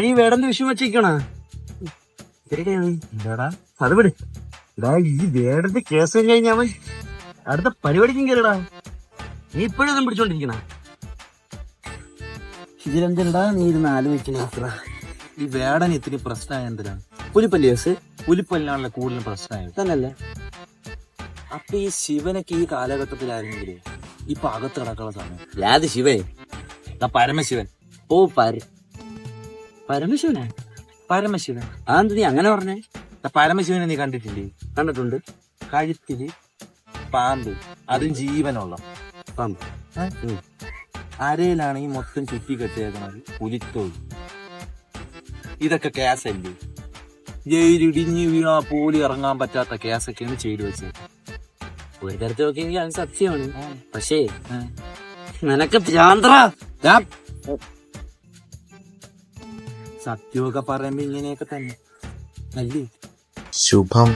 ഈ വേടന്റെ വിഷയം വെച്ചിരിക്കണ? എന്താടാ? അത് വിട്. എടാ ഈ വേടന്റെ കേസ് കഴിഞ്ഞാൽ അടുത്ത പരിപാടിക്കും കയറിടാ നീ ഇപ്പോഴും ഇതും പിടിച്ചോണ്ടിരിക്കണ? ഇതിലെന്താ നീ ഇരുന്ന് ആലോചിക്കണ ഈ വേടൻ ഇത്തിരി പ്രശ്നമായ എന്തിനാ? പുലിപ്പല്ലി കേസ്. പുലിപ്പല്ലാണല്ലോ കൂടുതലും പ്രശ്നമായത്. തന്നല്ലേ അപ്പൊ ഈ ശിവനൊക്കെ ഈ കാലഘട്ടത്തിലായിരുന്നെങ്കിലേ ഇപ്പൊ അകത്ത് കിടക്കുന്ന സമയം. യാത് ശിവേ ദാ പരമശിവൻ. ഓ പര പരമശിവനാ? പരമശിവൻ. ആ എന്ത് നീ അങ്ങനെ പറഞ്ഞേ? പരമശിവനെ നീ കണ്ടിട്ടില്ലേ? കണ്ടിട്ടുണ്ട്. കഴുത്തിൽ പാമ്പ്. അതും ജീവനുള്ള. പാമ്പ്. ഉം. ഈ മൊത്തം ചുറ്റി കെട്ടിയേക്കുന്നത് പുലിത്തോഴി ഇതൊക്കെ കേസല്ലേ? ജയിലിടിഞ്ഞ് വീണാ പോലി ഇറങ്ങാൻ പറ്റാത്ത കേസൊക്കെയാണ് ചെയ്തു വെച്ചത് ഒരു തരത്തിൽ നോക്കിയെങ്കിൽ അത് സത്യമാണ്. പക്ഷേ നിനക്ക് ഭ്രാന്ത്ര സത്യമൊക്കെ പറയുമ്പോ ഇങ്ങനെയൊക്കെ തന്നെ. അല്ലേ? ശുഭം.